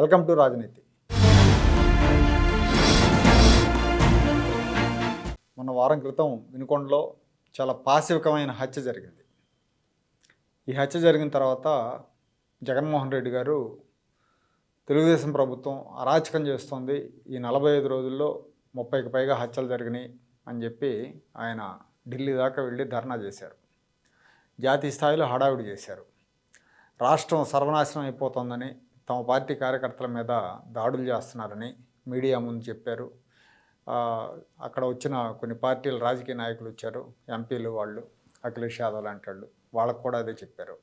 Welcome to రాజనీతి. మొన్న వారం క్రితం వినుకొండలో చాలా పాశవికమైన హత్య జరిగింది. ఈ హత్య జరిగిన తర్వాత జగన్మోహన్ రెడ్డి గారు తెలుగుదేశం ప్రభుత్వం అరాచకం చేస్తోంది. ఈ నలభై ఐదు రోజుల్లో ముప్పైకి పైగా హత్యలు జరిగినాయి అని చెప్పి ఆయన ఢిల్లీ దాకా వెళ్ళి ధర్నా చేశారు. జాతీయ స్థాయిలో హడావిడి చేశారు. రాష్ట్రం సర్వనాశనం అయిపోతుందని తమ పార్టీ కార్యకర్తల మీద దాడులు చేస్తున్నారని మీడియా ముందు చెప్పారు. అక్కడ వచ్చిన కొన్ని పార్టీల రాజకీయ నాయకులు వచ్చారు. ఎంపీలు వాళ్ళు అఖిలేష్ యాదవ్ లాంటి వాళ్ళు. వాళ్ళకు కూడా అదే చెప్పారు.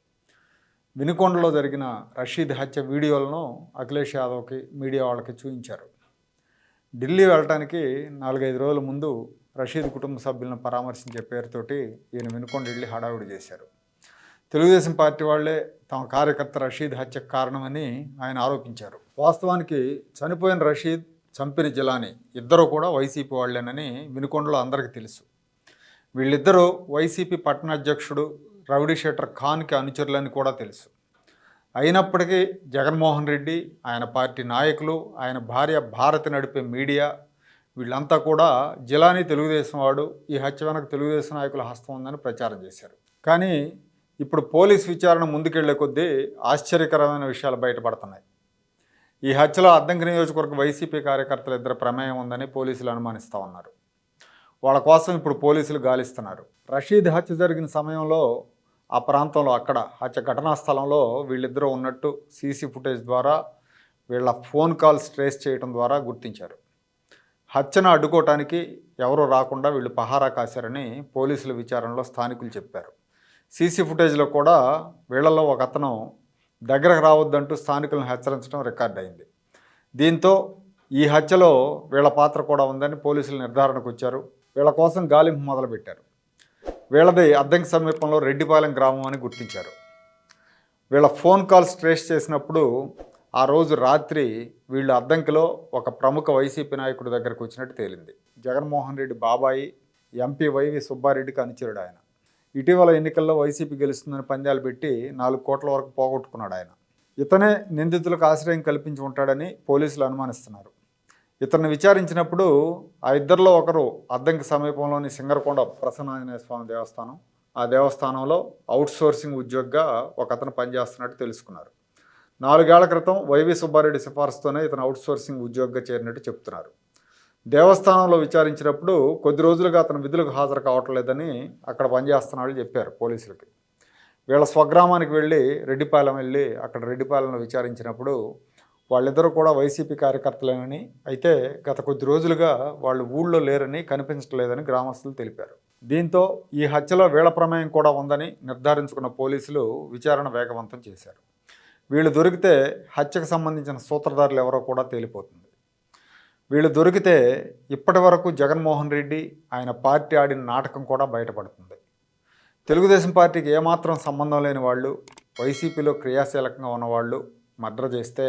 వినుకొండలో జరిగిన రషీద్ హత్య వీడియోలను అఖిలేష్ యాదవ్కి మీడియా వాళ్ళకి చూపించారు. ఢిల్లీ వెళ్ళటానికి నాలుగైదు రోజుల ముందు రషీద్ కుటుంబ సభ్యులను పరామర్శించే పేరుతోటి ఈయన వినుకొండ వెళ్ళి హడావుడి చేశారు. తెలుగుదేశం పార్టీ వాళ్ళే తమ కార్యకర్త రషీద్ హత్యకు కారణమని ఆయన ఆరోపించారు. వాస్తవానికి చనిపోయిన రషీద్ చంపిన జిలాని ఇద్దరు కూడా వైసీపీ వాళ్ళేనని వినుకొండలో అందరికీ తెలుసు. వీళ్ళిద్దరూ వైసీపీ పట్టణ అధ్యక్షుడు రౌడీ షెటర్ ఖాన్కి అనుచరులని కూడా తెలుసు. అయినప్పటికీ జగన్మోహన్ రెడ్డి ఆయన పార్టీ నాయకులు ఆయన భార్య భారతి నడిపే మీడియా వీళ్ళంతా కూడా జిలానీ తెలుగుదేశం వాడు ఈ హత్య వెనక తెలుగుదేశం నాయకుల హస్తం ఉందని ప్రచారం చేశారు. కానీ ఇప్పుడు పోలీస్ విచారణ ముందుకెళ్ళే కొద్దీ ఆశ్చర్యకరమైన విషయాలు బయటపడుతున్నాయి. ఈ హత్యలో అద్దంకి నియోజకవర్గ వైసీపీ కార్యకర్తల ఇద్దరు ప్రమేయం ఉందని పోలీసులు అనుమానిస్తూ ఉన్నారు. వాళ్ళ కోసం ఇప్పుడు పోలీసులు గాలిస్తున్నారు. రషీద్ హత్య జరిగిన సమయంలో ఆ ప్రాంతంలో అక్కడ హత్య ఘటనా స్థలంలో వీళ్ళిద్దరూ ఉన్నట్టు సీసీ ఫుటేజ్ ద్వారా వీళ్ళ ఫోన్ కాల్స్ ట్రేస్ చేయడం ద్వారా గుర్తించారు. హత్యను అడ్డుకోవటానికి ఎవరూ రాకుండా వీళ్ళు పహారా కాశారని పోలీసుల విచారణలో స్థానికులు చెప్పారు. సీసీ ఫుటేజ్లో కూడా వీళ్ళలో ఒక అతను దగ్గరకు రావద్దంటూ స్థానికులను హెచ్చరించడం రికార్డ్ అయింది. దీంతో ఈ హత్యలో వీళ్ళ పాత్ర కూడా ఉందని పోలీసులు నిర్ధారణకు వచ్చారు. వీళ్ళ కోసం గాలింపు మొదలుపెట్టారు. వీళ్ళది అద్దంకి సమీపంలో రెడ్డిపాలెం గ్రామం అని గుర్తించారు. వీళ్ళ ఫోన్ కాల్స్ ట్రేస్ చేసినప్పుడు ఆ రోజు రాత్రి వీళ్ళు అద్దంకిలో ఒక ప్రముఖ వైసీపీ నాయకుడి దగ్గరకు వచ్చినట్టు తేలింది. జగన్మోహన్ రెడ్డి బాబాయి ఎంపీ వైవి సుబ్బారెడ్డికి అనుచరుడు ఆయన. ఇటీవల ఎన్నికల్లో వైసీపీ గెలుస్తుందని పందాలు పెట్టి నాలుగు కోట్ల వరకు పోగొట్టుకున్నాడు ఆయన. ఇతనే నిందితులకు ఆశ్రయం కల్పించి ఉంటాడని పోలీసులు అనుమానిస్తున్నారు. ఇతన్ని విచారించినప్పుడు ఆ ఇద్దరిలో ఒకరు అద్దంకి సమీపంలోని సింగరకొండ ప్రసన్నాంజనేయ స్వామి దేవస్థానం ఆ దేవస్థానంలో అవుట్ సోర్సింగ్ ఉద్యోగిగా ఒక అతను పనిచేస్తున్నట్టు తెలుసుకున్నారు. నాలుగేళ్ళ క్రితం వైవి సుబ్బారెడ్డి సిఫార్సుతోనే ఇతను అవుట్ సోర్సింగ్ ఉద్యోగిగా చేరినట్టు చెప్తున్నారు. దేవస్థానంలో విచారించినప్పుడు కొద్ది రోజులుగా అతను విధులకు హాజరు కావట్లేదని అక్కడ పనిచేస్తున్న చెప్పారు పోలీసులకి. వీళ్ళ స్వగ్రామానికి వెళ్ళి రెడ్డిపాలెం వెళ్ళి అక్కడ రెడ్డిపాలెంలో విచారించినప్పుడు వాళ్ళిద్దరూ కూడా వైసీపీ కార్యకర్తలేనని అయితే గత కొద్ది రోజులుగా వాళ్ళు ఊళ్ళో లేరని కనిపించట్లేదని గ్రామస్తులు తెలిపారు. దీంతో ఈ హత్యలో వీళ్ళ ప్రమేయం కూడా ఉందని నిర్ధారించుకున్న పోలీసులు విచారణ వేగవంతం చేశారు. వీళ్ళు దొరికితే హత్యకు సంబంధించిన సూత్రధారులు ఎవరో కూడా తేలిపోతుంది. వీళ్ళు దొరికితే ఇప్పటి వరకు జగన్మోహన్ రెడ్డి ఆయన పార్టీ ఆడిన నాటకం కూడా బయటపడుతుంది. తెలుగుదేశం పార్టీకి ఏమాత్రం సంబంధం లేని వాళ్ళు వైసీపీలో క్రియాశీలకంగా ఉన్నవాళ్ళు మద్ర చేస్తే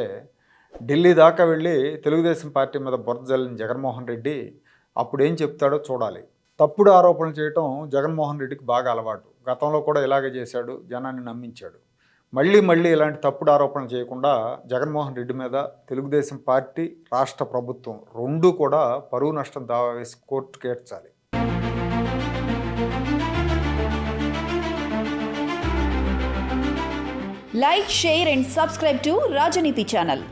ఢిల్లీ దాకా వెళ్ళి తెలుగుదేశం పార్టీ మీద బురద జల్లిన జగన్మోహన్ రెడ్డి అప్పుడు ఏం చెప్తాడో చూడాలి. తప్పుడు ఆరోపణలు చేయటం జగన్మోహన్ రెడ్డికి బాగా అలవాటు. గతంలో కూడా ఇలాగే చేశాడు జనాన్ని నమ్మించాడు. మళ్ళీ మళ్ళీ ఇలాంటి తప్పుడు ఆరోపణలు చేయకుండా జగన్మోహన్ రెడ్డి మీద తెలుగుదేశం పార్టీ రాష్ట్ర ప్రభుత్వం రెండూ కూడా పరువు నష్టం దావా వేసి కోర్టుకు ఏడ్చాలి. Like share and subscribe to Rajneeti channel